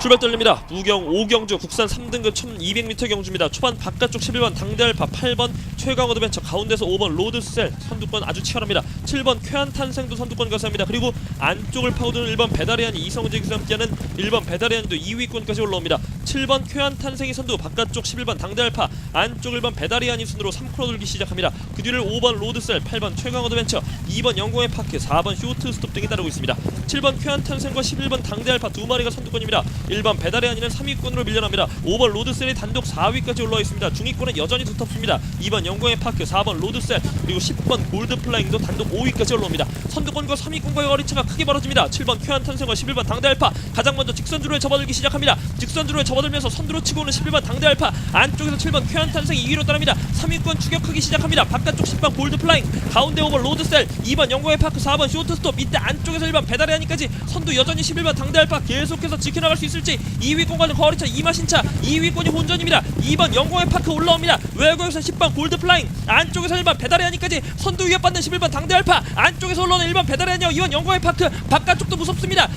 출발 떨립니다. 부경 5경주 국산 3등급 1200m 경주입니다. 초반 바깥쪽 11번 당대알파 8번 최강 어드벤처 가운데서 5번 로드셀 선두권 아주 치열합니다. 7번 쾌한탄생도 선두권 가서합니다. 그리고 안쪽을 파고드는 1번 배다리안이 이성재 기수와 함께하는 1번 배다리안도 2위권까지 올라옵니다. 7번 쾌한탄생이 선두 바깥쪽 11번 당대알파 안쪽 1번 배다리안이 순으로 3코너 돌기 시작합니다. 그 뒤를 5번 로드셀 8번 최강 어드벤처 2번 영광의 파크 4번 쇼트 스톱 등이 따르고 있습니다. 7번 쾌한탄생과 11번 당대알파 두 마리가 선두권입니다. 1번 배달의 아니는 3위권으로 밀려납니다. 5번 로드셀이 단독 4위까지 올라와 있습니다. 중위권은 여전히 두텁습니다. 2번 영광의 파크, 4번 로드셀, 그리고 10번 골드플라잉도 단독 5위까지 올라옵니다. 선두권과 3위권과의 거리차가 크게 벌어집니다. 7번 쾌한 탄생과 11번 당대알파 가장 먼저 직선주로에 접어들기 시작합니다. 직선주로에 접어들면서 선두로 치고 오는 11번 당대알파 안쪽에서 7번 쾌한 탄생 2위로 따릅니다. 3위권 추격하기 시작합니다. 바깥쪽 10번 골드플라잉 가운데 5번 로드셀 2번 영광의 파크 4번 쇼트스톱 이때 안쪽에서 1번 배달의 아니까지 선두 여전히 11번 당대알파 계속해서 지켜나갈 수 있을지 2위권과는 거리차 2마신차 2위권이 혼전입니다. 2번 영광의 파크 올라옵니다. 외곽에서 10번 골드플라잉 안쪽에서 1번 배달의 아니까지 선두 위협받는 11번 당대알파 안쪽에서 올라오는 1번 배달의 아니와 2번 영광의 파크 바깥쪽도 무섭습니다.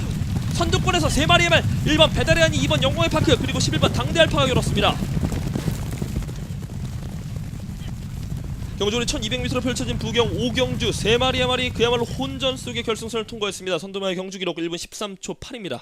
선두권에서 3마리의 말 1번 배달의 아니 2번 영광의 파크 그리고 11번 당대알파가 열었습니다 경주는 1200m로 펼쳐진 부경 5경주 3마리의 말이 그야말로 혼전 속의 결승선을 통과했습니다. 선두마의 경주 기록 1분 13초 8입니다.